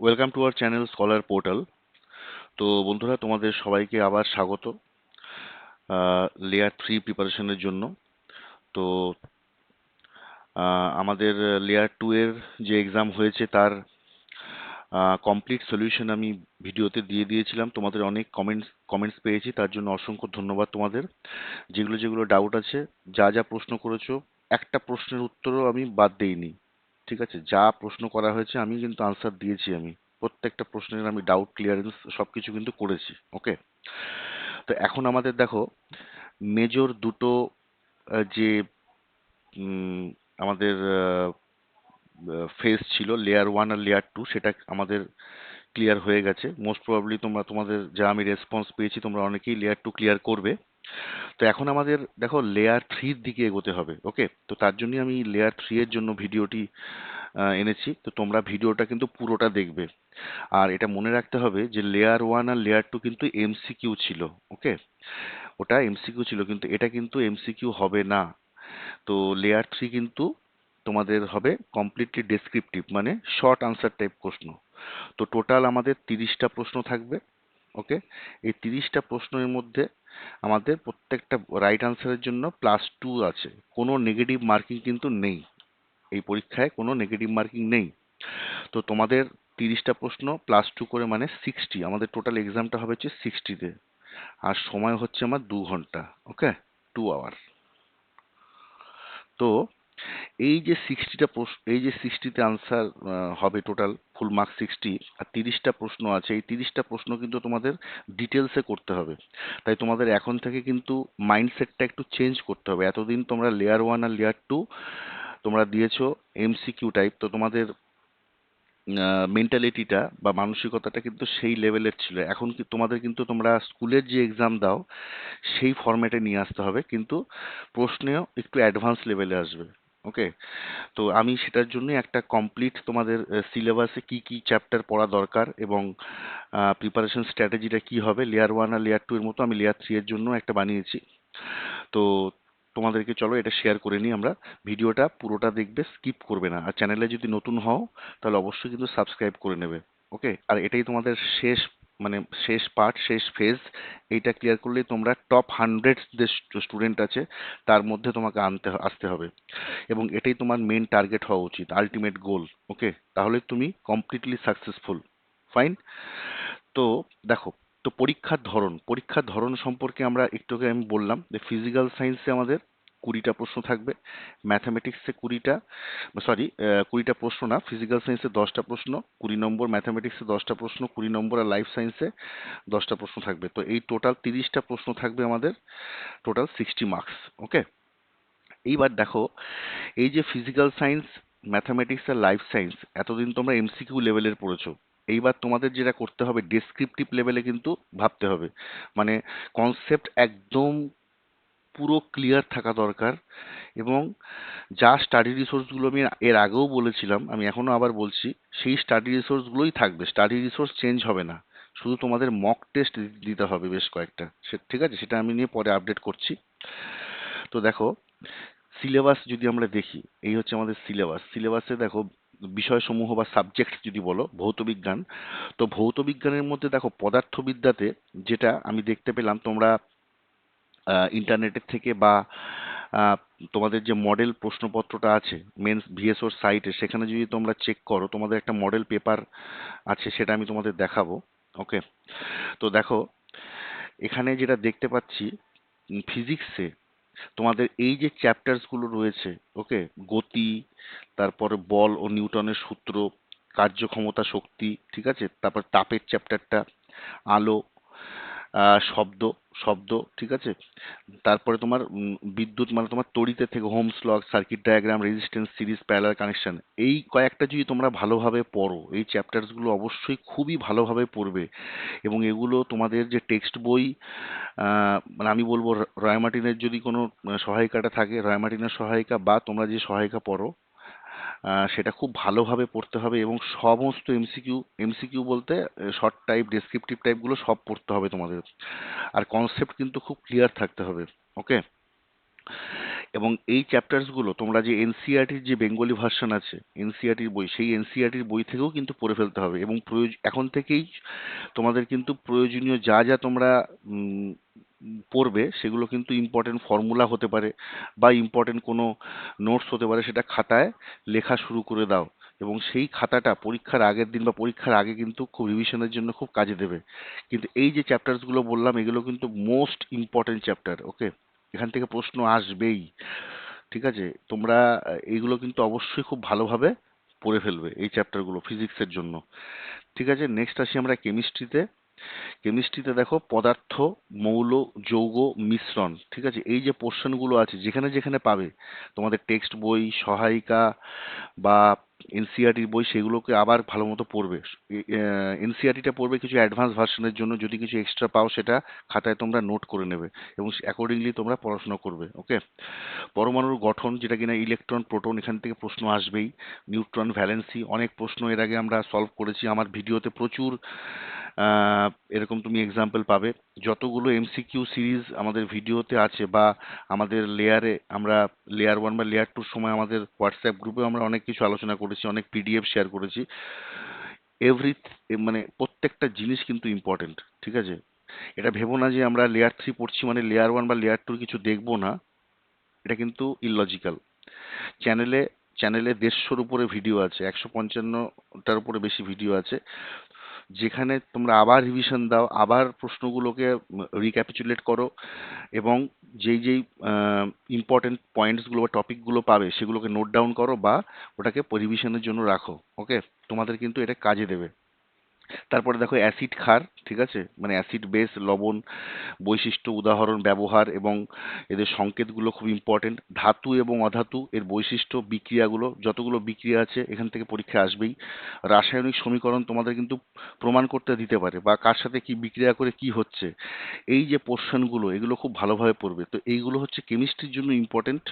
Welcome to our channel scholar portal তো বন্ধুরা, তোমাদের সবাইকে আবার স্বাগত লেয়ার থ্রি প্রিপারেশনের জন্য। তো আমাদের লেয়ার টু এর যে এক্সাম হয়েছে, তার কমপ্লিট সলিউশন আমি ভিডিওতে দিয়ে দিয়েছিলাম। তোমাদের অনেক কমেন্টস কমেন্টস পেয়েছি, তার জন্য অসংখ্য ধন্যবাদ তোমাদের। যেগুলো যেগুলো ডাউট আছে, যা যা প্রশ্ন করেছ, একটা প্রশ্নের উত্তরও আমি বাদ দেইনি। ঠিক আছে, যা প্রশ্ন করা হয়েছে আমি কিন্তু আনসার দিয়েছি আমি। প্রত্যেকটা প্রশ্নের আমি ডাউট ক্লিয়ারেন্স সব কিছু কিন্তু করেছি ওকে তো এখন আমাদের দেখো মেজর দুটো যে আমাদের ফেজ ছিল লেয়ার ওয়ান আর লেয়ার টু সেটা আমাদের ক্লিয়ার হয়ে গেছে। মোস্ট প্রবাবলি তোমরা, তোমাদের যা আমি রেসপন্স পেয়েছি, তোমরা অনেকেই লেয়ার টু ক্লিয়ার করবে। তো এখন আমাদের, দেখো লেয়ার থ্রির দিকে এগোতে হবে ওকে তো তার জন্যই আমি লেয়ার থ্রি এর জন্য ভিডিওটি এনেছি। তো তোমরা ভিডিওটা কিন্তু পুরোটা দেখবে। আর এটা মনে রাখতে হবে যে লেয়ার ওয়ান আর লেয়ার টু কিন্তু এমসিকিউ ছিল ওকে ওটা এমসিকিউ ছিল, কিন্তু এটা কিন্তু এমসিকিউ হবে না। তো লেয়ার থ্রি কিন্তু তোমাদের হবে কমপ্লিটলি ডেসক্রিপটিভ মানে শর্ট আনসার টাইপ প্রশ্ন। তো টোটাল আমাদের তিরিশটা প্রশ্ন থাকবে ওকে এই তিরিশটা প্রশ্নের মধ্যে আমাদের প্রত্যেকটা রাইট আনসারের জন্য প্লাস টু আছে। কোনো নেগেটিভ মার্কিং কিন্তু নেই। এই পরীক্ষায় কোনো নেগেটিভ মার্কিং নেই। তো তোমাদের তিরিশটা প্রশ্ন প্লাস টু করে মানে সিক্সটি আমাদের টোটাল এক্সামটা হবে হচ্ছে সিক্সটিতে আর সময় হচ্ছে আমার দু ঘণ্টা। ওকে টু আওয়ার তো এই যে সিক্সটিটা প্রশ্ন, এই যে সিক্সটিতে আনসার হবে টোটাল ফুল মার্কস সিক্সটি আর তিরিশটা প্রশ্ন আছে, এই তিরিশটা প্রশ্ন কিন্তু তোমাদের ডিটেলসে করতে হবে। তাই তোমাদের এখন থেকে কিন্তু মাইন্ডসেটটা একটু চেঞ্জ করতে হবে। এতদিন তোমরা লেয়ার ওয়ান আর লেয়ার টু তোমরা দিয়েছ এমসিকিউ টাইপ তো তোমাদের মেন্টালিটিটা বা মানসিকতাটা কিন্তু সেই লেভেলের ছিল। এখন কি তোমাদের কিন্তু তোমরা স্কুলের যে এক্সাম দাও, সেই ফরম্যাটে নিয়ে আসতে হবে। কিন্তু প্রশ্নেও একটু অ্যাডভান্স লেভেলে আসবে। ওকে তো আমি সেটার জন্য একটা কমপ্লিট তোমাদের সিলেবাসে কি কি চ্যাপ্টার পড়া দরকার এবং প্রিপারেশন স্ট্র্যাটেজিটা কি হবে? লেয়ার ওয়ান আর লেয়ার টু এর মতো আমি লেয়ার থ্রি এর জন্য একটা বানিয়েছি। তো তোমাদেরকে চলো এটা শেয়ার করে নিই আমরা। ভিডিওটা পুরোটা দেখবে স্কিপ করবে না। আর চ্যানেলে যদি নতুন হও, তাহলে অবশ্যই কিন্তু সাবস্ক্রাইব করে নেবে। ওকে আর এটাই তোমাদের শেষ মানে শেষ পার্ট শেষ ফেজ এইটা ক্লিয়ার করলে তোমরা টপ হান্ড্রেড যে স্টুডেন্ট আছে, তার মধ্যে তোমাকে আনতে, আসতে হবে। এবং এটাই তোমার মেন টার্গেট হওয়া উচিত আলটিমেট গোল ওকে তাহলে তুমি কমপ্লিটলি সাকসেসফুল ফাইন তো দেখো, তো পরীক্ষার ধরন পরীক্ষার ধরন সম্পর্কে আমরা একটু আগে আমি বললাম, যে ফিজিক্যাল সায়েন্সে আমাদের কুড়িটা প্রশ্ন থাকবে। ম্যাথামেটিক্সে কুড়িটা সরি কুড়িটা প্রশ্ন না ফিজিক্যাল সায়েন্সে দশটা প্রশ্ন, কুড়ি নম্বর ম্যাথামেটিক্সে দশটা প্রশ্ন, কুড়ি নম্বর আর লাইফ সায়েন্সে দশটা প্রশ্ন থাকবে। তো এই টোটাল তিরিশটা প্রশ্ন থাকবে আমাদের টোটাল সিক্সটি মার্কস ওকে এইবার দেখো, এই যে ফিজিক্যাল সায়েন্স ম্যাথামেটিক্স আর লাইফ সায়েন্স এতদিন তোমরা এমসিকিউ লেভেলের পড়েছো। এইবার তোমাদের যেটা করতে হবে ডেসক্রিপটিভ লেভেলে কিন্তু ভাবতে হবে। মানে কনসেপ্ট একদম পুরো ক্লিয়ার থাকা দরকার এবং যা স্টাডি রিসোর্সগুলো আমি এর আগেও বলেছিলাম, আমি এখনও আবার বলছি, সেই স্টাডি রিসোর্সগুলোই থাকবে। স্টাডি রিসোর্স চেঞ্জ হবে না। শুধু তোমাদের মক টেস্ট দিতে হবে বেশ কয়েকটা। সে, ঠিক আছে? সেটা আমি নিয়ে পরে আপডেট করছি। তো দেখো সিলেবাস যদি আমরা দেখি, এই হচ্ছে আমাদের সিলেবাস সিলেবাসে দেখো, বিষয়সমূহ বা সাবজেক্ট যদি বলো ভৌতবিজ্ঞান তো ভৌতবিজ্ঞানের মধ্যে দেখো, পদার্থবিদ্যাতে যেটা আমি দেখতে পেলাম, তোমরা ইন্টারনেটের থেকে বা তোমাদের যে মডেল প্রশ্নপত্রটা আছে, মেন্স ভিএসওর সাইটে, সেখানে যদি তোমরা চেক করো, তোমাদের একটা মডেল পেপার আছে, সেটা আমি তোমাদের দেখাবো ওকে তো দেখো, এখানে যেটা দেখতে পাচ্ছি ফিজিক্সে তোমাদের এই যে চ্যাপ্টার্সগুলো রয়েছে ওকে গতি, তারপরে বল ও নিউটনের সূত্র, কার্যক্ষমতা, শক্তি, ঠিক আছে? তারপর তাপের চ্যাপ্টারটা আলো শব্দ শব্দ, ঠিক আছে? তারপরে তোমার বিদ্যুৎ মানে তোমার তড়িতের থেকে Ohm's law circuit diagram resistance series parallel connection এই কয়েকটা যদি তোমরা ভালোভাবে পড়ো, এই চ্যাপ্টার্সগুলো অবশ্যই খুবই ভালোভাবে পড়বে। এবং এগুলো তোমাদের যে টেক্সট বই মানে আমি বলব র- রয় মার্টিনের যদি কোনো সহায়িকাটা থাকে, রয় মার্টিনের সহায়িকা বা তোমরা যে সহায়িকা পড়ো সেটা খুব ভালোভাবে পড়তে হবে এবং সমস্ত এমসিকিউ এমসিকিউ বলতে শর্ট টাইপ ডেসক্রিপটিভ টাইপগুলো সব পড়তে হবে তোমাদের। আর কনসেপ্ট কিন্তু খুব ক্লিয়ার থাকতে হবে ওকে এবং এই চ্যাপ্টার্সগুলো তোমরা যে এনসিআরটির যে বেঙ্গলি ভার্সন আছে এনসিআরটির বই, সেই এনসিআরটির বই থেকেও কিন্তু পড়ে ফেলতে হবে এবং প্রয়োজ, এখন থেকেই তোমাদের কিন্তু প্রয়োজনীয় যা যা তোমরা পড়বে, সেগুলো কিন্তু ইম্পর্টেন্ট ফর্মুলা হতে পারে বা ইম্পর্টেন্ট কোনো নোটস হতে পারে, সেটা খাতায় লেখা শুরু করে দাও এবং সেই খাতাটা পরীক্ষার আগের দিন বা পরীক্ষার আগে কিন্তু খুব রিভিশনের জন্য খুব কাজে দেবে। কিন্তু এই যে চ্যাপ্টার্সগুলো বললাম, এগুলো কিন্তু মোস্ট ইম্পর্টেন্ট চ্যাপ্টার ওকে এখান থেকে প্রশ্ন আসবেই, ঠিক আছে? তোমরা এইগুলো কিন্তু অবশ্যই খুব ভালোভাবে পড়ে ফেলবে এই চ্যাপ্টারগুলো ফিজিক্সের জন্য। ঠিক আছে? নেক্সট আসি আমরা কেমিস্ট্রিতে কেমিস্ট্রিতে দেখো পদার্থ, মৌল, যৌগ, মিশ্রণ, ঠিক আছে? এই যে পোর্শনগুলো আছে, যেখানে যেখানে পাবে, তোমাদের টেক্সট বই, সহায়িকা বা এনসিআরটির বই, সেগুলোকে আবার ভালো মতো পড়বে। এনসিআরটিটা পড়বে কিছু অ্যাডভান্স ভার্সনের জন্য, যদি কিছু এক্সট্রা পাও সেটা খাতায় তোমরা নোট করে নেবে এবং অ্যাকর্ডিংলি তোমরা পড়াশোনা করবে ওকে পরমাণুর গঠন, যেটা কিনা ইলেকট্রন প্রোটন এখান থেকে প্রশ্ন আসবেই। নিউট্রন ভ্যালেন্সি অনেক প্রশ্ন এর আগে আমরা সলভ করেছি। আমার ভিডিওতে প্রচুর এরকম তুমি এক্সাম্পল পাবে। যতগুলো এমসিকিউ সিরিজ আমাদের ভিডিওতে আছে বা আমাদের লেয়ারে আমরা লেয়ার ওয়ান বা লেয়ার টুর সময় আমাদের হোয়াটসঅ্যাপ গ্রুপে আমরা অনেক কিছু আলোচনা করেছি, অনেক পিডিএফ শেয়ার করেছি। এভরি মানে প্রত্যেকটা জিনিস কিন্তু ইম্পর্টেন্ট ঠিক আছে? এটা ভেবো না যে আমরা লেয়ার থ্রি পড়ছি মানে লেয়ার ওয়ান বা লেয়ার টুর কিছু দেখব না। এটা কিন্তু ইললজিক্যাল চ্যানেলে চ্যানেলে দেড়শোর উপরে ভিডিও আছে, একশো পঞ্চান্নটার উপরে বেশি ভিডিও আছে। যেখানে তোমরা আবার রিভিশন দাও, আবার প্রশ্নগুলোকে রিক্যাপিচুলেট করো এবং যেই যেই ইম্পর্টেন্ট পয়েন্টসগুলো বা টপিকগুলো পাবে সেগুলোকে নোট ডাউন করো বা ওটাকে রিভিশনের জন্য রাখো ওকে তোমাদের কিন্তু এটা কাজে দেবে। তারপরে দেখো অ্যাসিড ক্ষার, ঠিক আছে? মানে অ্যাসিড বেস লবণ, বৈশিষ্ট্য, উদাহরণ, ব্যবহার এবং এদের সংকেতগুলো খুব ইম্পর্টেন্ট ধাতু এবং অধাতু এর বৈশিষ্ট্য, বিক্রিয়াগুলো, যতগুলো বিক্রিয়া আছে এখান থেকে পরীক্ষা আসবেই। রাসায়নিক সমীকরণ তোমাদের কিন্তু প্রমাণ করতে দিতে পারে বা কার সাথে কি বিক্রিয়া করে কি হচ্ছে। এই যে পোর্শনগুলো এগুলো খুব ভালোভাবে পড়বে। তো এইগুলো হচ্ছে কেমিস্ট্রির জন্য ইম্পর্টেন্ট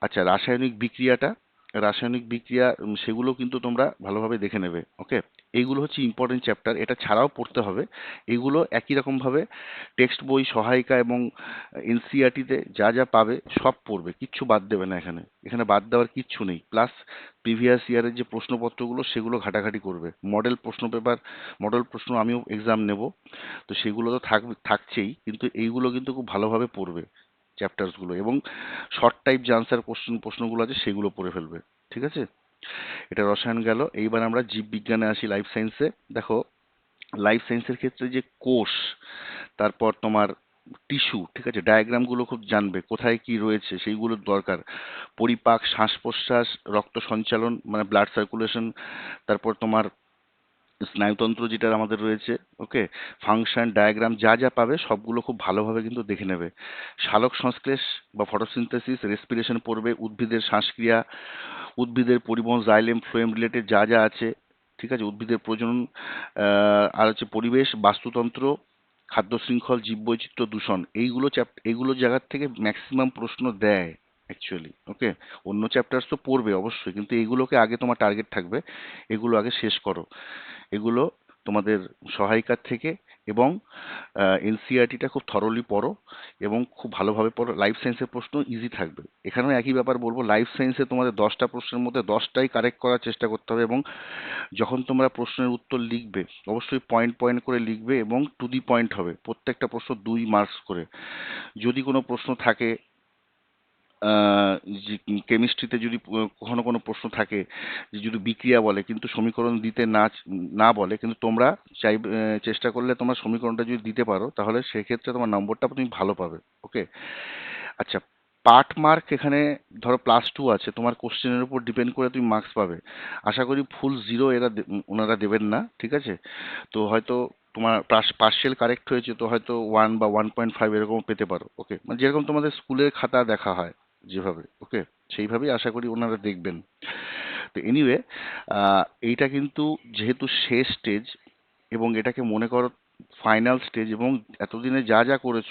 আচ্ছা রাসায়নিক বিক্রিয়াটা রাসায়নিক বিক্রিয়া সেগুলো কিন্তু তোমরা ভালোভাবে দেখে নেবে ওকে এইগুলো হচ্ছে ইম্পর্টেন্ট চ্যাপ্টার এটা ছাড়াও পড়তে হবে। এগুলো একই রকমভাবে টেক্সট বই, সহায়িকা এবং এনসিআরটিতে যা যা পাবে সব পড়বে, কিচ্ছু বাদ দেবে না এখানে। এখানে বাদ দেওয়ার কিচ্ছু নেই। প্লাস প্রিভিয়াস ইয়ারের যে প্রশ্নপত্রগুলো, সেগুলো ঘাটাঘাটি করবে। মডেল প্রশ্ন পেপার মডেল প্রশ্ন আমিও এক্সাম নেব। তো সেগুলো তো থাকবে থাকছেই, কিন্তু এইগুলো কিন্তু খুব ভালোভাবে পড়বে। চ্যাপ্টার্সগুলো এবং শর্ট টাইপ যে আনসার কোশ্চেন প্রশ্নগুলো আছে সেগুলো পড়ে ফেলবে, ঠিক আছে? এটা রসায়ন গেল, এইবার আমরা জীববিজ্ঞানে আসি লাইফ সায়েন্সে দেখো লাইফ সায়েন্সের ক্ষেত্রে যে কোষ, তারপর তোমার টিস্যু ঠিক আছে? ডায়াগ্রামগুলো খুব জানবে, কোথায় কি রয়েছে, সেইগুলোর দরকার। পরিপাক শ্বাস প্রশ্বাস রক্ত সঞ্চালন মানে ব্লাড সার্কুলেশন তারপর তোমার স্নায়ুতন্ত্র যেটা আমাদের রয়েছে ওকে ফাংশন ডায়াগ্রাম যা যা পাবে সবগুলো খুব ভালোভাবে কিন্তু দেখে নেবে। সালোক সংশ্লেষ বা ফটোসিনথেসিস রেসপিরেশন পড়বে, উদ্ভিদের শ্বাসক্রিয়া, উদ্ভিদের পরিবহন জাইলেম ফ্লোয়েম রিলেটেড যা যা আছে, ঠিক আছে? উদ্ভিদের প্রজনন আর হচ্ছে পরিবেশ, বাস্তুতন্ত্র খাদ্য শৃঙ্খল জীববৈচিত্র্য, দূষণ, এইগুলো চ্যাপ এইগুলো জায়গার থেকে ম্যাক্সিমাম প্রশ্ন দেয়। অ্যাকচুয়ালি ওকে অন্য চ্যাপ্টার্স তো পড়বে অবশ্যই, কিন্তু এগুলোকে আগে তোমার টার্গেট থাকবে। এগুলো আগে শেষ করো। এগুলো তোমাদের সহায়িকার থেকে এবং এনসিআরটিটা খুব থরলি পড়ো এবং খুব ভালোভাবে পড়ো। লাইফ সায়েন্সের প্রশ্ন ইজি থাকবে। এখানেও একই ব্যাপার বলব লাইফ সায়েন্সে তোমাদের দশটা প্রশ্নের মধ্যে দশটাই কারেক্ট করার চেষ্টা করতে হবে এবং যখন তোমরা প্রশ্নের উত্তর লিখবে, অবশ্যই পয়েন্ট পয়েন্ট করে লিখবে এবং টু দি পয়েন্ট হবে। প্রত্যেকটা প্রশ্ন দুই মার্কস করে। যদি কোনো প্রশ্ন থাকে কেমিস্ট্রিতে যদি কখনো কোনো প্রশ্ন থাকে, যে যদি বিক্রিয়া বলে, কিন্তু সমীকরণ দিতে না না বলে, কিন্তু তোমরা চাই চেষ্টা করলে তোমরা সমীকরণটা যদি দিতে পারো, তাহলে সেক্ষেত্রে তোমার নম্বরটা তুমি ভালো পাবে ওকে আচ্ছা পার্ট মার্ক এখানে ধরো প্লাস টু আছে, তোমার কোশ্চেনের উপর ডিপেন্ড করে তুমি মার্কস পাবে। আশা করি ফুল জিরো এরা ওনারা দেবেন না, ঠিক আছে? তো হয়তো তোমার পার্সিয়াল কারেক্ট হয়েছে, তো হয়তো ওয়ান বা ওয়ান পয়েন্ট ফাইভ এরকম পেতে পারো ওকে মানে যেরকম তোমাদের স্কুলের খাতা দেখা হয়। যেভাবে। ওকে সেইভাবেই আশা করি ওনারা দেখবেন। তো এনিওয়ে এইটা কিন্তু যেহেতু শেষ স্টেজ এবং এটাকে মনে করো ফাইনাল স্টেজ এবং এতদিনে যা যা করেছ,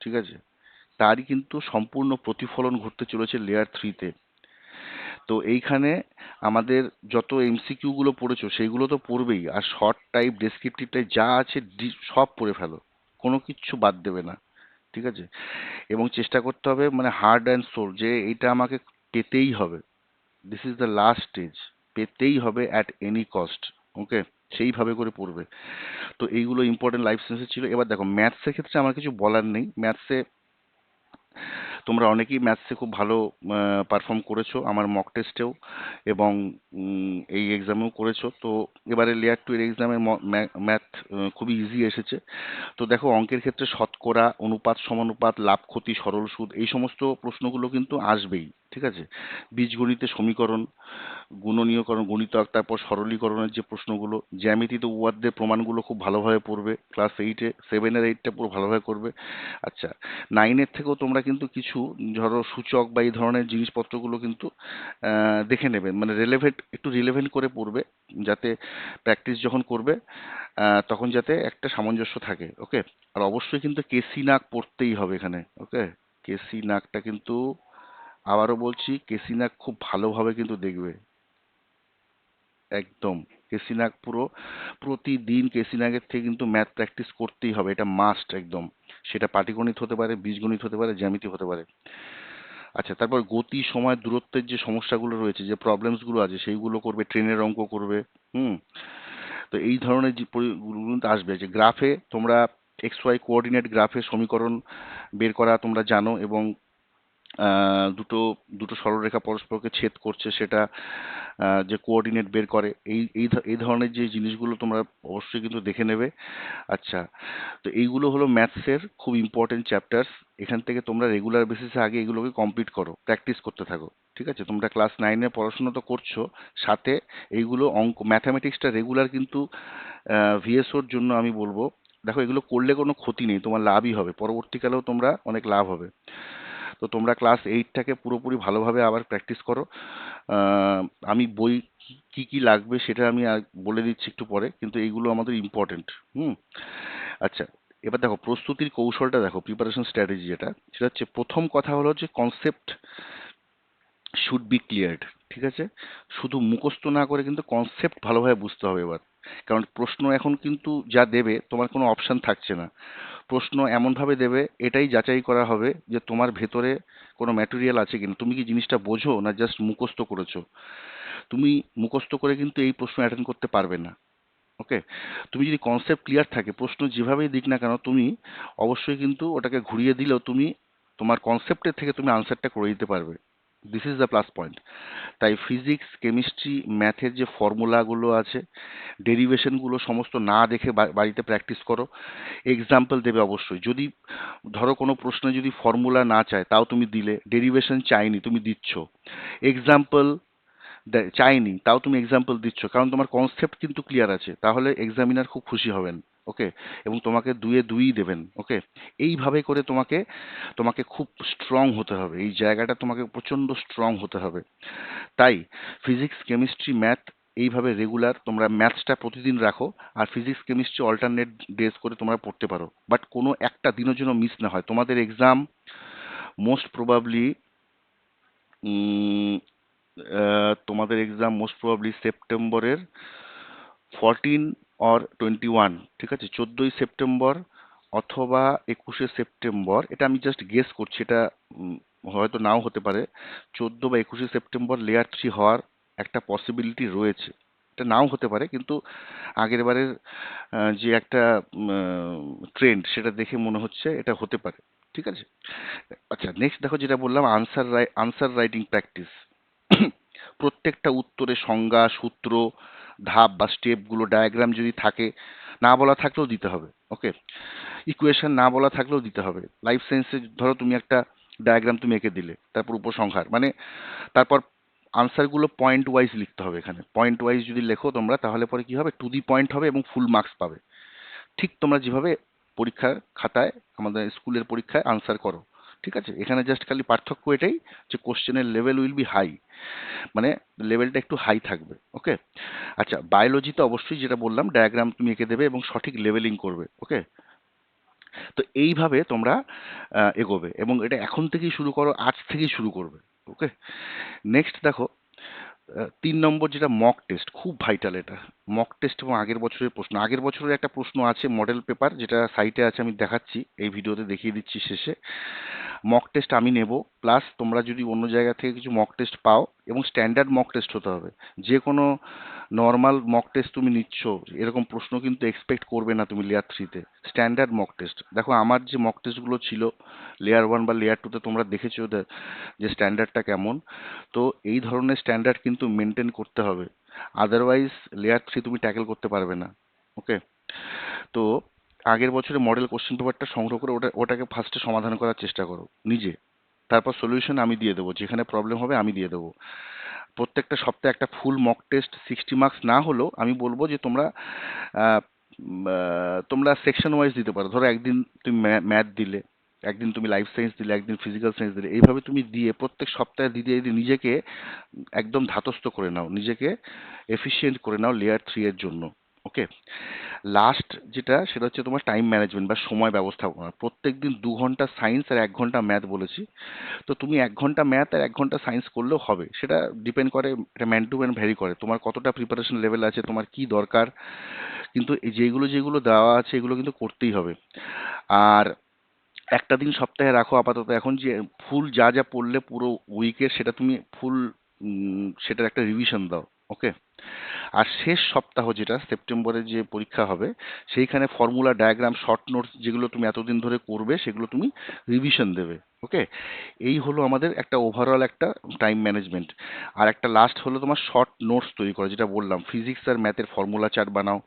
ঠিক আছে? তারই কিন্তু সম্পূর্ণ প্রতিফলন ঘটতে চলেছে লেয়ার থ্রিতে তো। এইখানে আমাদের যত এমসিকিউগুলো পড়েছো, সেইগুলো তো পড়বেই। আর শর্ট টাইপ ডেসক্রিপটিভ টাইপ যা আছে সব পড়ে ফেলো। কোনো কিচ্ছু বাদ দেবে না। ঠিক আছে? এবং চেষ্টা করতে হবে মানে হার্ড অ্যান্ড সোল যে এইটা আমাকে পেতেই হবে। This is the last stage পেতেই হবে অ্যাট এনি কস্ট ওকে সেইভাবে করে পড়বে। তো এইগুলো ইম্পর্টেন্ট লাইফ সায়েন্সের ছিল। এবার দেখো ম্যাথসের ক্ষেত্রে আমার কিছু বলার নেই। ম্যাথসে তোমরা অনেকেই ম্যাথসে খুব ভালো পারফর্ম করেছ আমার মক টেস্টেও এবং এই এক্সামেও করেছ। তো এবারে লেয়ার টু এর এক্সামে ম্যাথ খুবই ইজি এসেছে। তো দেখো অঙ্কের ক্ষেত্রে শতকরা, অনুপাত সমানুপাত, লাভ, ক্ষতি, সরল সুদ এই সমস্ত প্রশ্নগুলো কিন্তু আসবেই, ঠিক আছে? বীজগণিতে সমীকরণ, গুণনীয়করণ গণিতক তারপর সরলীকরণের যে প্রশ্নগুলো, জ্যামিতিতে উপাদ্যের প্রমাণগুলো খুব ভালোভাবে পড়বে ক্লাস এইটে সেভেনের এইটটা পুরো ভালোভাবে করবে। আচ্ছা নাইনের থেকেও তোমরা কিন্তু কিছু ধরো সূচক বা এই ধরনের জিনিসপত্রগুলো কিন্তু দেখে নেবে। মানে রিলেভেন্ট একটু রিলেভেন্ট করে পড়বে, যাতে প্র্যাকটিস যখন করবে তখন যাতে একটা সামঞ্জস্য থাকে ওকে আর অবশ্যই কিন্তু কেসি নাক পড়তেই হবে এখানে ওকে কেসি নাকটা কিন্তু, আবারও বলছি কেসি নাক খুব ভালোভাবে কিন্তু দেখবে। একদম। কেসিনাগ পুরো, প্রতিদিন কেসিনাগের থেকে কিন্তু ম্যাথ প্র্যাকটিস করতেই হবে। এটা মাস্ট একদম। সেটা পাটিগণিত হতে পারে, বীজগণিত হতে পারে, জ্যামিতি হতে পারে। আচ্ছা তারপর গতি, সময়, দূরত্বের যে সমস্যাগুলো রয়েছে, যে প্রবলেমসগুলো আছে, সেইগুলো করবে, ট্রেনের অঙ্ক করবে, হুম? তো এই ধরনের যে আসবে। যে গ্রাফে তোমরা এক্স ওয়াই কোঅর্ডিনেট গ্রাফে সমীকরণ বের করা তোমরা জানো এবং দুটো দুটো সরলরেখা পরস্পরকে ছেদ করছে, সেটা যে কোঅর্ডিনেট বের করে, এই এই এই ধরনের যে জিনিসগুলো তোমরা অবশ্যই কিন্তু দেখে নেবে। আচ্ছা তো এইগুলো হলো ম্যাথসের খুব ইম্পর্টেন্ট চ্যাপ্টার্স এখান থেকে তোমরা রেগুলার বেসিসে আগে এগুলোকে কমপ্লিট করো প্র্যাকটিস করতে থাকো, ঠিক আছে? তোমরা ক্লাস নাইনে পড়াশোনা তো করছ, সাথে এইগুলো অঙ্ক ম্যাথামেটিক্সটা রেগুলার কিন্তু ভিএসওর জন্য আমি বলব। দেখো, এগুলো করলে কোনো ক্ষতি নেই, তোমার লাভই হবে, পরবর্তীকালেও তোমরা অনেক লাভ হবে। তো তোমরা ক্লাস এইটটাকে পুরোপুরি ভালোভাবে আবার প্র্যাকটিস করো। আমি বই কি কি লাগবে সেটা আমি বলে দিচ্ছি একটু পরে, কিন্তু এইগুলো আমাদের ইম্পর্টেন্ট হুম? আচ্ছা এবার দেখো, প্রস্তুতির কৌশলটা দেখো প্রিপারেশন স্ট্র্যাটেজি যেটা, সেটা হচ্ছে প্রথম কথা হলো যে কনসেপ্ট শুড বি ক্লিয়ার্ড ঠিক আছে? শুধু মুখস্থ না করে কিন্তু কনসেপ্ট ভালোভাবে বুঝতে হবে এবার। কারণ প্রশ্ন এখন কিন্তু যা দেবে, তোমার কোনো অপশন থাকছে না। প্রশ্ন এমনভাবে দেবে, এটাই যাচাই করা হবে যে তোমার ভেতরে কোনো ম্যাটেরিয়াল আছে কিনা। তুমি কি জিনিসটা বোঝো না জাস্ট মুখস্থ করেছ? তুমি মুখস্থ করে কিন্তু এই প্রশ্ন অ্যাটেন্ড করতে পারবে না। ওকে তুমি যদি কনসেপ্ট ক্লিয়ার থাকে, প্রশ্ন যেভাবেই দিক না কেন, তুমি অবশ্যই কিন্তু ওটাকে ঘুরিয়ে দিলেও তুমি তোমার কনসেপ্টের থেকে তুমি আনসারটা করে দিতে পারবে। This is the plus point তাই ফিজিক্স কেমিস্ট্রি ম্যাথের যে ফর্মুলাগুলো আছে ডেরিভেশনগুলো সমস্ত না দেখে বাড়িতে প্র্যাকটিস করো। এক্সাম্পল দেবে অবশ্যই। যদি ধরো কোনো প্রশ্নে যদি ফর্মুলা না চায়, তাও তুমি দিলে। ডেরিভেশন চাইনি, তুমি দিচ্ছ। এক্সাম্পল চাইনি, তাও তুমি এক্সাম্পল দিচ্ছ। কারণ তোমার কনসেপ্ট কিন্তু ক্লিয়ার আছে। তাহলে এক্সামিনার খুব খুশি হবেন। ওকে? এবং তোমাকে দুয়ে দুই দেবেন, ওকে? এইভাবে করে তোমাকে তোমাকে খুব স্ট্রং হতে হবে। এই জায়গাটা তোমাকে প্রচণ্ড স্ট্রং হতে হবে। তাই ফিজিক্স কেমিস্ট্রি ম্যাথ এইভাবে রেগুলার তোমরা ম্যাথসটা প্রতিদিন রাখো আর ফিজিক্স কেমিস্ট্রি অল্টারনেট ডেজ করে তোমরা পড়তে পারো। বাট কোনো একটা দিনের জন্য মিস না হয়। তোমাদের এক্সাম মোস্ট প্রবাবলি তোমাদের এক্সাম মোস্ট প্রবাবলি সেপ্টেম্বরের ফরটিন অর টোয়েন্টি ওয়ান ঠিক আছে? চোদ্দোই সেপ্টেম্বর অথবা একুশে সেপ্টেম্বর, এটা আমি জাস্ট গেস করছি, এটা হয়তো নাও হতে পারে। চোদ্দ বা একুশে সেপ্টেম্বর লেয়ার থ্রি হওয়ার একটা পসিবিলিটি রয়েছে। এটা নাও হতে পারে, কিন্তু আগের বারের যে একটা ট্রেন্ড সেটা দেখে মনে হচ্ছে এটা হতে পারে, ঠিক আছে? আচ্ছা নেক্সট দেখো যেটা বললাম আনসার আনসার রাইটিং প্র্যাকটিস প্রত্যেকটা উত্তরে সংজ্ঞা, সূত্র ধাপ বা স্টেপগুলো ডায়াগ্রাম যদি থাকে, না বলা থাকলেও দিতে হবে ওকে ইকুয়েশন না বলা থাকলেও দিতে হবে। লাইফ সায়েন্সে ধরো তুমি একটা ডায়াগ্রাম তুমি এঁকে দিলে, তারপর উপসংহার মানে তারপর আনসারগুলো পয়েন্ট ওয়াইজ লিখতে হবে এখানে। পয়েন্ট ওয়াইজ যদি লেখো তোমরা, তাহলে পরে কি হবে? টু দি পয়েন্ট হবে এবং ফুল মার্কস পাবে। ঠিক তোমরা যেভাবে পরীক্ষার খাতায়, আমাদের স্কুলের পরীক্ষায় আনসার করো। ঠিক আছে? এখানে জাস্ট খালি পার্থক্য এটাই যে কোশ্চেনের লেভেল উইল বি হাই মানে লেভেলটা একটু হাই থাকবে ওকে আচ্ছা বায়োলজিতে অবশ্যই যেটা বললাম ডায়াগ্রাম তুমি এঁকে দেবে এবং সঠিক লেভেলিং করবে ওকে তো এইভাবে তোমরা এগোবে এবং এটা এখন থেকেই শুরু করো, আজ থেকেই শুরু করবে ওকে নেক্সট দেখো তিন নম্বর যেটা মক টেস্ট খুব ভাইটাল এটা। মক টেস্ট এবং আগের বছরের প্রশ্ন। আগের বছরের একটা প্রশ্ন আছে মডেল পেপার যেটা সাইটে আছে, আমি দেখাচ্ছি, এই ভিডিওতে দেখিয়ে দিচ্ছি শেষে। মক টেস্ট আমি নেব প্লাস তোমরা যদি অন্য জায়গা থেকে কিছু মক টেস্ট পাও, এবং স্ট্যান্ডার্ড মক টেস্ট হতে হবে। যে কোনো নর্মাল মক টেস্ট তুমি নিচ্ছ, এরকম প্রশ্ন কিন্তু এক্সপেক্ট করবে না তুমি লেয়ার থ্রিতে স্ট্যান্ডার্ড মক টেস্ট দেখো, আমার যে মক টেস্টগুলো ছিল লেয়ার ওয়ান বা লেয়ার টুতে তোমরা দেখেছ ওদের যে স্ট্যান্ডার্ডটা কেমন। তো এই ধরনের স্ট্যান্ডার্ড কিন্তু মেনটেন করতে হবে। আদারওয়াইজ লেয়ার থ্রি তুমি ট্যাকেল করতে পারবে না। ওকে তো আগের বছরে মডেল কোশ্চেন পেপারটা সংগ্রহ করে ওটা, ওটাকে ফার্স্টে সমাধান করার চেষ্টা করো, নিজে। তারপর সলিউশন আমি দিয়ে দেবো, যেখানে প্রবলেম হবে আমি দিয়ে দেবো। প্রত্যেকটা সপ্তাহে একটা full mock test sixty marks না হলেও আমি বলব যে তোমরা তোমরা সেকশন ওয়াইজ দিতে পারো। ধরো একদিন তুমি ম্যাথ দিলে, একদিন তুমি লাইফ সায়েন্স দিলে, একদিন ফিজিক্যাল সায়েন্স দিলে, এইভাবে তুমি দিয়ে প্রত্যেক সপ্তাহে দিতে দিতে নিজেকে একদম ধাতস্থ করে নাও, নিজেকে এফিশিয়েন্ট করে নাও লেয়ার থ্রি এর জন্য। ওকে? লাস্ট যেটা, সেটা হচ্ছে তোমার টাইম ম্যানেজমেন্ট বা সময় ব্যবস্থাপনা। প্রত্যেক দিন দু ঘণ্টা সায়েন্স আর এক ঘণ্টা ম্যাথ বলেছি। তো তুমি এক ঘণ্টা ম্যাথ আর এক ঘণ্টা সায়েন্স করলেও হবে। সেটা ডিপেন্ড করে, এটা ম্যান টু ম্যান ভ্যারি করে। তোমার কতটা প্রিপারেশন লেভেল আছে, তোমার কি দরকার? কিন্তু যেগুলো যেগুলো দেওয়া আছে, এগুলো কিন্তু করতেই হবে। আর একটা দিন সপ্তাহে রাখো আপাতত। এখন যে ফুল যা যা পড়লে পুরো উইকের সেটা তুমি ফুল সেটার একটা রিভিশন দাও। ওকে আর শেষ সপ্তাহ যেটা সেপ্টেম্বরে যে পরীক্ষা হবে, সেইখানে ফর্মুলা ডায়াগ্রাম শর্ট নোটস যেগুলো তুমি এতদিন ধরে করবে, সেগুলো তুমি রিভিশন দেবে। ওকে এই হলো আমাদের একটা ওভারঅল একটা টাইম ম্যানেজমেন্ট আর একটা লাস্ট হলো তোমার শর্ট নোটস তৈরি করা, যেটা বললাম ফিজিক্স আর ম্যাথের ফর্মুলা চার্ট বানাও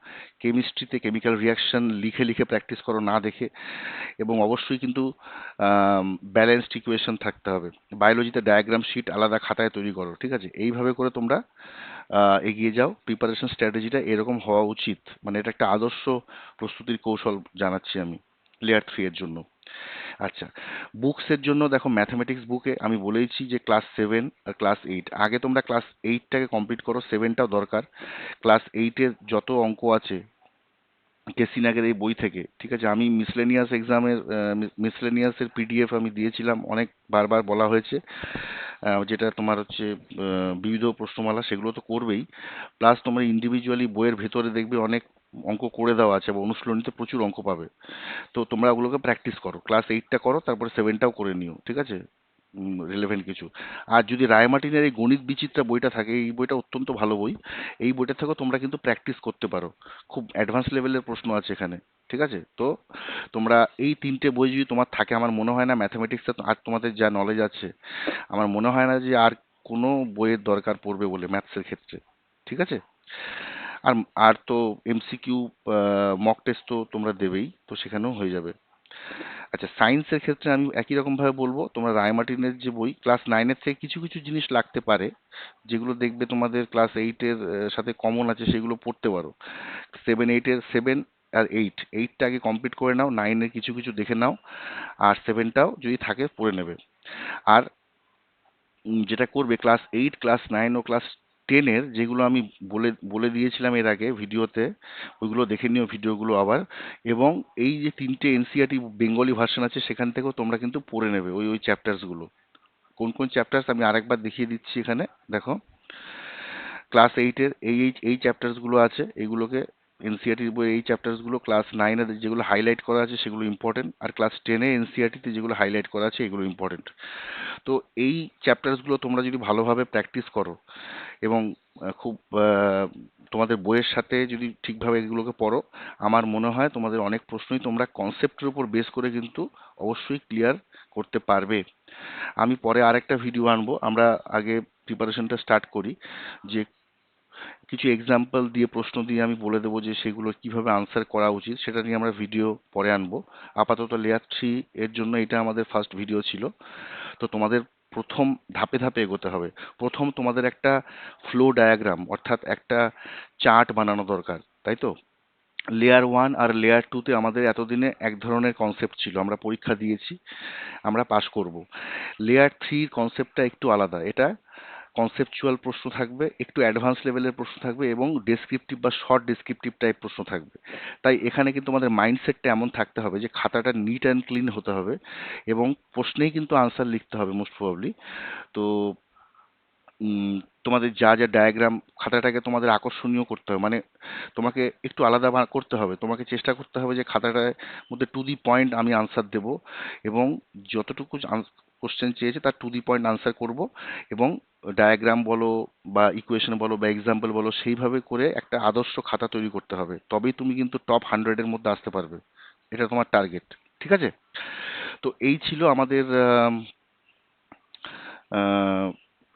কেমিস্ট্রিতে কেমিক্যাল রিয়াকশন লিখে লিখে প্র্যাকটিস করো, না দেখে। এবং অবশ্যই কিন্তু ব্যালেন্সড ইকুয়েশন থাকতে হবে। বায়োলজিতে ডায়াগ্রাম শিট আলাদা খাতায় তৈরি করো, ঠিক আছে? এইভাবে করে তোমরা এগিয়ে যাও। প্রিপারেশন স্ট্র্যাটেজিটা এরকম হওয়া উচিত। মানে এটা একটা আদর্শ প্রস্তুতির কৌশল জানাচ্ছি আমি লেয়ার থ্রি এর জন্য। আচ্ছা বুকসের জন্য দেখো ম্যাথামেটিক্স বুকে আমি বলেইছি যে ক্লাস সেভেন আর ক্লাস এইট আগে তোমরা ক্লাস এইটটাকে কমপ্লিট করো সেভেনটাও দরকার। ক্লাস এইটের যত অঙ্ক আছে কেসিনাগের এই বই থেকে, ঠিক আছে? আমি মিসলেনিয়াস এক্সামের মিসলেনিয়াসের পিডিএফ আমি দিয়েছিলাম, অনেক বারবার বলা হয়েছে যেটা তোমার হচ্ছে বিবিধ প্রশ্নমালা, সেগুলো তো করবেই। প্লাস তোমার ইন্ডিভিজুয়ালি বইয়ের ভেতরে দেখবে অনেক অঙ্ক করে দেওয়া আছে এবং অনুশীলনীতে প্রচুর অঙ্ক পাবে। তো তোমরা ওগুলোকে প্র্যাকটিস করো। ক্লাস এইটটা করো, তারপরে সেভেনটাও করে নিও, ঠিক আছে? রিলেভেন্ট কিছু। আর যদি রায়মার্টিনের এই গণিত বিচিত্রা বইটা থাকে, এই বইটা অত্যন্ত ভালো বই। এই বইটা থেকেও তোমরা কিন্তু প্র্যাকটিস করতে পারো। খুব অ্যাডভান্স লেভেলের প্রশ্ন আছে এখানে, ঠিক আছে? তো তোমরা এই তিনটে বই যদি তোমার থাকে, আমার মনে হয় না ম্যাথামেটিক্সে আর তোমাদের যা নলেজ আছে, আমার মনে হয় না যে আর কোনো বইয়ের দরকার পড়বে বলে ম্যাথসের ক্ষেত্রে, ঠিক আছে? আর আর তো এমসিকিউ মক টেস্ট তো তোমরা দেবেই, তো সেখানেও হয়ে যাবে। আচ্ছা সায়েন্সের ক্ষেত্রে আমি একই রকম ভাবে বলব, তোমরা রায়মার্টিনের যে বই ক্লাস নাইনের থেকে কিছু কিছু জিনিস লাগতে পারে, যেগুলো দেখবে তোমাদের ক্লাস এইটের সাথে কমন আছে, সেগুলো পড়তে পারো। সেভেন এইটের সেভেন আর এইট এইটটা আগে কমপ্লিট করে নাও নাইনের কিছু কিছু দেখে নাও, আর সেভেনটাও যদি থাকে, পড়ে নেবে। আর যেটা করবে ক্লাস এইট ক্লাস নাইন ও ক্লাস টেনের যেগুলো আমি বলে বলে দিয়েছিলাম এর আগে ভিডিওতে, ওইগুলো দেখে নিও ভিডিওগুলো আবার। এবং এই যে তিনটে এনসিআরটি বেঙ্গলি ভার্সন আছে, সেখান থেকেও তোমরা কিন্তু পড়ে নেবে ওই ওই চ্যাপ্টার্সগুলো কোন কোন চ্যাপ্টার্স আমি আরেকবার দেখিয়ে দিচ্ছি এখানে, দেখো। ক্লাস এইটের এই এই চ্যাপ্টার্সগুলো আছে, এগুলোকে এনসিআরটির বই এই চ্যাপ্টার্সগুলো ক্লাস নাইনের যেগুলো হাইলাইট করা আছে, সেগুলো ইম্পর্টেন্ট আর ক্লাস টেনে এনসিআরটিতে যেগুলো হাইলাইট করা আছে, এগুলো ইম্পর্টেন্ট তো এই চ্যাপ্টার্সগুলো তোমরা যদি ভালোভাবে প্র্যাকটিস করো এবং খুব তোমাদের বইয়ের সাথে যদি ঠিকভাবে এগুলোকে পড়ো, আমার মনে হয় তোমাদের অনেক প্রশ্নই তোমরা কনসেপ্টের উপর বেস করে কিন্তু অবশ্যই ক্লিয়ার করতে পারবে। আমি পরে আরেকটা ভিডিও আনব, আমরা আগে প্রিপারেশনটা স্টার্ট করি, যে কিছু এক্সাম্পল দিয়ে প্রশ্ন দিয়ে আমি বলে দেবো যে সেগুলো কীভাবে আনসার করা উচিত, সেটা নিয়ে আমরা ভিডিও পরে আনব। আপাতত লেয়ার থ্রি এর জন্য এটা আমাদের ফার্স্ট ভিডিও ছিল। তো তোমাদের প্রথম ধাপে ধাপে এগোতে হবে। প্রথম তোমাদের একটা ফ্লো ডায়াগ্রাম অর্থাৎ একটা চার্ট বানানো দরকার, তাই তো? লেয়ার ওয়ান আর লেয়ার টুতে আমাদের এতদিনে এক ধরনের কনসেপ্ট ছিল, আমরা পরীক্ষা দিয়েছি, আমরা পাশ করব। লেয়ার থ্রির কনসেপ্টটা একটু আলাদা, এটা কনসেপচুয়াল প্রশ্ন থাকবে, একটু অ্যাডভান্স লেভেলের প্রশ্ন থাকবে এবং ডেসক্রিপটিভ বা শর্ট ডেসক্রিপটিভ টাইপ প্রশ্ন থাকবে। তাই এখানে কিন্তু আমাদের মাইন্ডসেটটা এমন থাকতে হবে যে খাতাটা নিট অ্যান্ড ক্লিন হতে হবে এবং প্রশ্নেই কিন্তু আনসার লিখতে হবে মোস্ট প্রবাবলি তো তোমাদের যা যা ডায়াগ্রাম খাতাটাকে তোমাদের আকর্ষণীয় করতে হবে। মানে তোমাকে একটু আলাদা করতে হবে। তোমাকে চেষ্টা করতে হবে যে খাতাটার মধ্যে টু দি পয়েন্ট আমি আনসার দেব এবং যতটুকু কোশ্চেন চেয়েছে, তার টু দি পয়েন্ট আনসার করব এবং ডায়াগ্রাম বলো বা ইকুয়েশন বলো বা এক্সাম্পল বলো সেইভাবে করে একটা আদর্শ খাতা তৈরি করতে হবে। তবেই তুমি কিন্তু টপ হান্ড্রেডের মধ্যে আসতে পারবে। এটা তোমার টার্গেট ঠিক আছে? তো এই ছিল আমাদের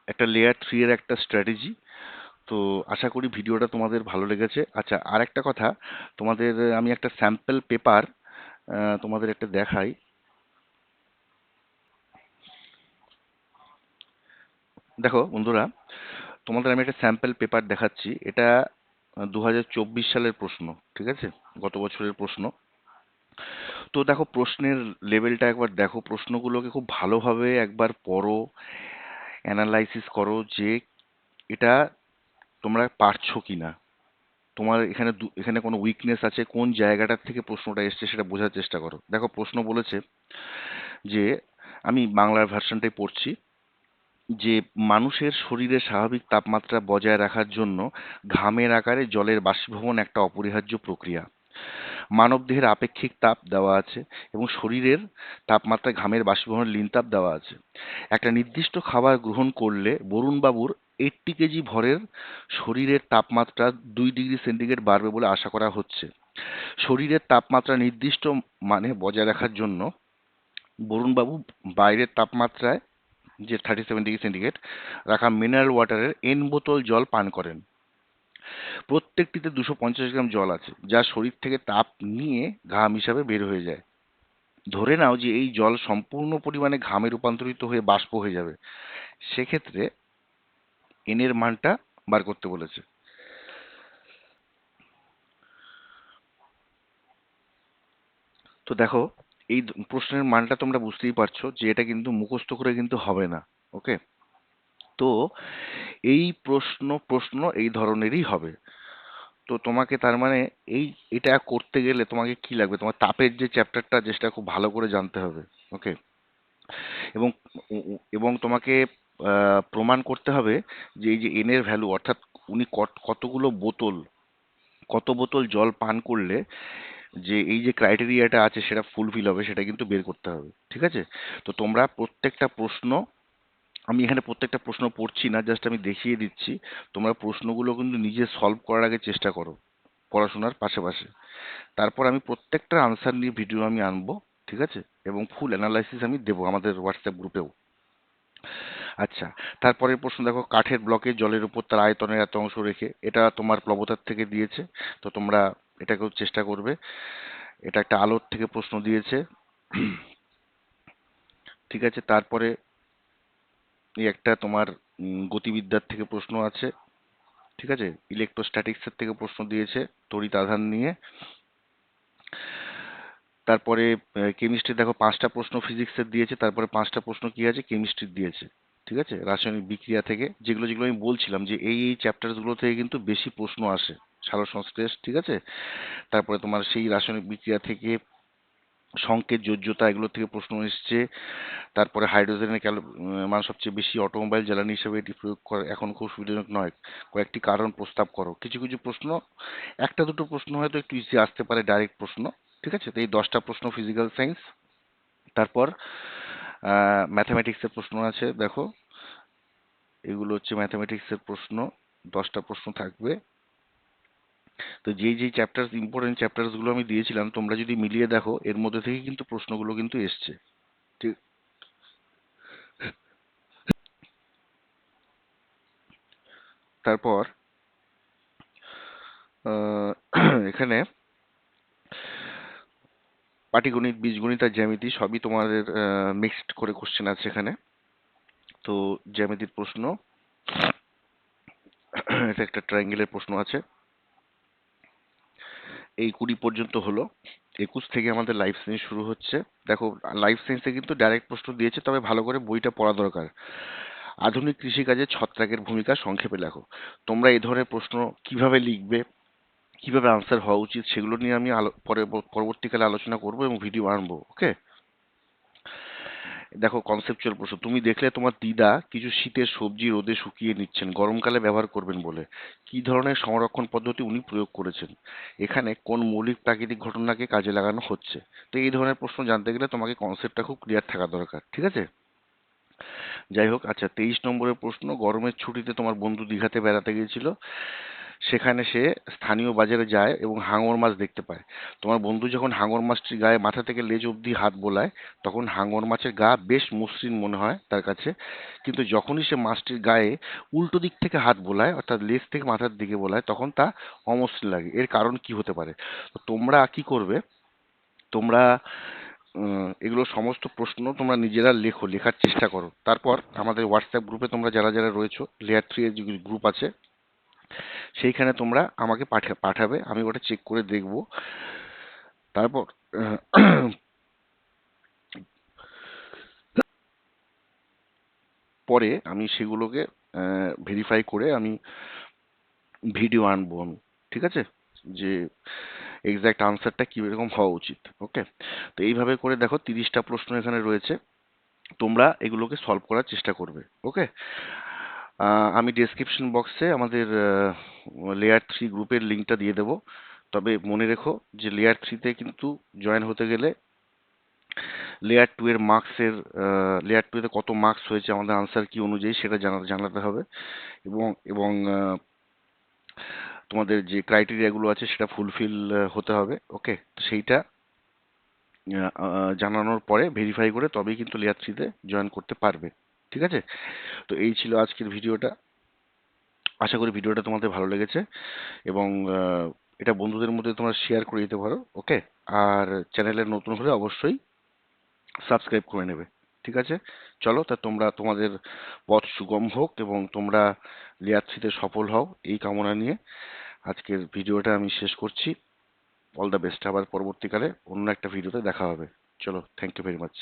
একটা লেয়ার থ্রি এর একটা স্ট্র্যাটেজি তো আশা করি ভিডিওটা তোমাদের ভালো লেগেছে। আচ্ছা আর একটা কথা, তোমাদের আমি একটা স্যাম্পল পেপার তোমাদের একটা দেখাই। দেখো বন্ধুরা, তোমাদের আমি একটা স্যাম্পল পেপার দেখাচ্ছি। এটা দু হাজার চব্বিশ সালের প্রশ্ন, ঠিক আছে? গত বছরের প্রশ্ন। তো দেখো, প্রশ্নের লেভেলটা একবার দেখো। প্রশ্নগুলোকে খুব ভালোভাবে একবার পড়ো অ্যানালাইসিস করো যে এটা তোমরা পারছ কি না তোমার এখানে এখানে কোনো উইকনেস আছে, কোন জায়গাটার থেকে প্রশ্নটা এসছে সেটা বোঝার চেষ্টা করো। দেখো, প্রশ্ন বলেছে যে, আমি বাংলার ভার্সনটাই পড়ছি। যে মানুষের শরীরে স্বাভাবিক তাপমাত্রা বজায় রাখার জন্য ঘামের আকারে জলের বাষ্পীভবন একটা অপরিহার্য প্রক্রিয়া। মানবদেহের আপেক্ষিক তাপ দেওয়া আছে এবং শরীরের তাপমাত্রা ঘামের বাষ্পীভবনের লিন তাপ দেওয়া আছে। একটা নির্দিষ্ট খাবার গ্রহণ করলে বরুণবাবুর এইট্টি কেজি ভরের শরীরের তাপমাত্রা দুই ডিগ্রি সেন্টিগ্রেড বাড়বে বলে আশা করা হচ্ছে। শরীরের তাপমাত্রা নির্দিষ্ট মানে বজায় রাখার জন্য বরুণবাবু বাইরের তাপমাত্রায় যে থার্টি সেভেন ডিগ্রি সেন্টিগ্রেড রাখা মিনারেল ওয়াটারের এন বোতল জল পান করেন। প্রত্যেকটিতে দুশো পঞ্চাশ গ্রাম জল আছে, যা শরীর থেকে তাপ নিয়ে ঘাম হিসাবে বের হয়ে যায়। ধরে নাও যে এই জল সম্পূর্ণ পরিমাণে ঘামে রূপান্তরিত হয়ে বাষ্প হয়ে যাবে। সেক্ষেত্রে এনের মানটা বার করতে বলেছে। তো দেখো এই প্রশ্নের মানটা তোমরা বুঝতেই পারছ যে এটা কিন্তু মুখস্থ করে কিন্তু হবে না ওকে তো এই প্রশ্ন প্রশ্ন এই ধরনেরই হবে। তো তোমাকে তার মানে এই, এটা করতে গেলে তোমাকে কি লাগবে? তোমার তাপের যে চ্যাপ্টারটা যেটা খুব ভালো করে জানতে হবে ওকে এবং এবং তোমাকে প্রমাণ করতে হবে যে এই যে এনের ভ্যালু অর্থাৎ উনি কত- কতগুলো বোতল, কত বোতল জল পান করলে যে এই যে ক্রাইটেরিয়াটা আছে সেটা ফুলফিল হবে, সেটা কিন্তু বের করতে হবে, ঠিক আছে? তো তোমরা প্রত্যেকটা প্রশ্ন, আমি এখানে প্রত্যেকটা প্রশ্ন পড়ছি না জাস্ট আমি দেখিয়ে দিচ্ছি। তোমরা প্রশ্নগুলো কিন্তু নিজে সলভ করার আগে চেষ্টা করো, পড়াশোনার পাশাপাশি। তারপর আমি প্রত্যেকটা আনসার নিয়ে ভিডিও আমি আনব, ঠিক আছে? এবং ফুল অ্যানালাইসিস আমি দেবো আমাদের হোয়াটসঅ্যাপ গ্রুপেও আচ্ছা তারপরের প্রশ্ন দেখো, কাঠের ব্লকে জলের উপর তার আয়তনের এত অংশ রেখে, এটা তোমার প্লবতার থেকে দিয়েছে। তো তোমরা এটাকেও চেষ্টা করবে। এটা একটা আলোর থেকে প্রশ্ন দিয়েছে। ঠিক আছে, তারপরে এই একটা তোমার গতিবিদ্যার থেকে প্রশ্ন আছে। ঠিক আছে ইলেকট্রোস্ট্যাটিক্সের থেকে প্রশ্ন দিয়েছে তড়িৎ আধান নিয়ে। তারপরে কেমিস্ট্রি দেখো পাঁচটা প্রশ্ন ফিজিক্সের দিয়েছে, তারপরে পাঁচটা প্রশ্ন কি আছে? কেমিস্ট্রির দিয়েছে। ঠিক আছে, রাসায়নিক বিক্রিয়া থেকে যেগুলো যেগুলো আমি বলছিলাম যে এই এই চ্যাপ্টারগুলো থেকে কিন্তু বেশি প্রশ্ন আসে। সালোক সংশ্লেষ, ঠিক আছে? তারপরে তোমার সেই রাসায়নিক বিক্রিয়া থেকে সংকেত, যোজ্যতা এগুলো থেকে প্রশ্ন এসছে। তারপরে হাইড্রোজেনের ক্যালো মানে সবচেয়ে বেশি অটোমোবাইল জ্বালানি হিসেবে এটি প্রয়োগ করা এখন খুব সুবিধাজনক নয়। কয়েকটি কারণ প্রস্তাব করো। কিছু কিছু প্রশ্ন, একটা, দুটো প্রশ্ন হয়তো একটু ইজি আসতে পারে ডাইরেক্ট প্রশ্ন, ঠিক আছে? তো এই দশটা প্রশ্ন ফিজিক্যাল সায়েন্স তারপর ম্যাথামেটিক্সের প্রশ্ন আছে, দেখো। এগুলো হচ্ছে ম্যাথামেটিক্সের প্রশ্ন, দশটা প্রশ্ন থাকবে। তো যেই যেই চ্যাপ্টার ইম্পর্টেন্ট চ্যাপ্টার্সগুলো আমি দিয়েছিলাম, তোমরা যদি মিলিয়ে দেখো, এর মধ্যে থেকে কিন্তু প্রশ্নগুলো কিন্তু এসছে। ঠিক? তারপর এখানে পাটিগণিত, বীজগণিত আর জ্যামিতি সবই তোমাদের মিক্সড করে কোশ্চেন আছে এখানে। তো জ্যামিতির প্রশ্ন, এটা একটা ট্রায়াঙ্গেলের প্রশ্ন আছে। এই কুড়ি পর্যন্ত হলো। একুশ থেকে আমাদের লাইফ সায়েন্স শুরু হচ্ছে। দেখো লাইফ সায়েন্সে কিন্তু ডাইরেক্ট প্রশ্ন দিয়েছে, তবে ভালো করে বইটা পড়া দরকার। আধুনিক কৃষিকাজে ছত্রাকের ভূমিকা সংক্ষেপে লেখো। তোমরা এই ধরনের প্রশ্ন কীভাবে লিখবে, কীভাবে আনসার হওয়া উচিত, সেগুলো নিয়ে আমি আলো- পরে, পরবর্তীকালে আলোচনা করব এবং ভিডিও আনব ওকে দেখো কনসেপচুয়াল প্রশ্ন, তুমি দেখলে তোমার দিদা কিছু শীতের সবজি রোদে শুকিয়ে নিচ্ছেন, গরমকালে ব্যবহার করবেন বলে। কি ধরনের সংরক্ষণ পদ্ধতি উনি প্রয়োগ করেছেন? এখানে কোন মৌলিক প্রাকৃতিক ঘটনাকে কাজে লাগানো হচ্ছে? তো এই ধরনের প্রশ্ন জানতে গেলে তোমাকে কনসেপ্টটা খুব ক্লিয়ার থাকা দরকার, ঠিক আছে? যাই হোক আচ্ছা তেইশ নম্বরের প্রশ্ন, গরমের ছুটিতে তোমার বন্ধু দীঘাতে বেড়াতে গিয়েছিল। সেখানে সে স্থানীয় বাজারে যায় এবং হাঙর মাছ দেখতে পায়। তোমার বন্ধু যখন হাঙর মাছটির গায়ে মাথা থেকে লেজ অবধি হাত বোলায়, তখন হাঙর মাছের গা বেশ মসৃণ মনে হয় তার কাছে। কিন্তু যখনই সে মাছটির গায়ে উল্টো দিক থেকে হাত বোলায়, অর্থাৎ লেজ থেকে মাথার দিকে বোলায়, তখন তা অমসৃণ লাগে। এর কারণ কি হতে পারে? তোমরা কি করবে? তোমরা এগুলো সমস্ত প্রশ্ন তোমরা নিজেরা লেখো, লেখার চেষ্টা করো। তারপর আমাদের হোয়াটসঅ্যাপ গ্রুপে তোমরা যারা যারা রয়েছো লেয়ার থ্রি এর গ্রুপ আছে সেইখানে তোমরা আমাকে পাঠা, পাঠাবে, আমি ওটা চেক করে দেখব। তারপর, পরে আমি সেগুলোকে ভেরিফাই করে আমি ভিডিও আনব আমি, ঠিক আছে? যে এক্সাক্ট আনসারটা কীরকম হওয়া উচিত ওকে তো এইভাবে করে দেখো, তিরিশটা প্রশ্ন এখানে রয়েছে, তোমরা এগুলোকে সলভ করার চেষ্টা করবে ওকে আমি ডেসক্রিপশন বক্সে আমাদের লেয়ার থ্রি গ্রুপের লিঙ্কটা দিয়ে দেবো। তবে মনে রেখো যে লেয়ার থ্রিতে কিন্তু জয়েন হতে গেলে লেয়ার টু এর মার্কসের লেয়ার টু এতে কত মার্কস হয়েছে, আমাদের আনসার কি অনুযায়ী সেটা জানা, জানাতে হবে। এবং এবং তোমাদের যে ক্রাইটেরিয়াগুলো আছে সেটা ফুলফিল হতে হবে ওকে তো সেইটা জানানোর পরে ভেরিফাই করে তবেই কিন্তু লেয়ার থ্রিতে জয়েন করতে পারবে। ঠিক আছে? তো এই ছিল আজকের ভিডিওটা। আশা করি ভিডিওটা তোমাদের ভালো লেগেছে এবং এটা বন্ধুদের মধ্যে তোমরা শেয়ার করে দিতে পারো ওকে আর চ্যানেলে নতুন হলে অবশ্যই সাবস্ক্রাইব করে নেবে, ঠিক আছে? চলো, তা তোমরা, তোমাদের পথ সুগম হোক এবং তোমরা লেয়ার সফল হও, এই কামনা নিয়ে আজকের ভিডিওটা আমি শেষ করছি। অল দ্য বেস্ট আবার পরবর্তীকালে অন্য একটা ভিডিওতে দেখা হবে। চলো থ্যাংক ইউ ভেরি মাচ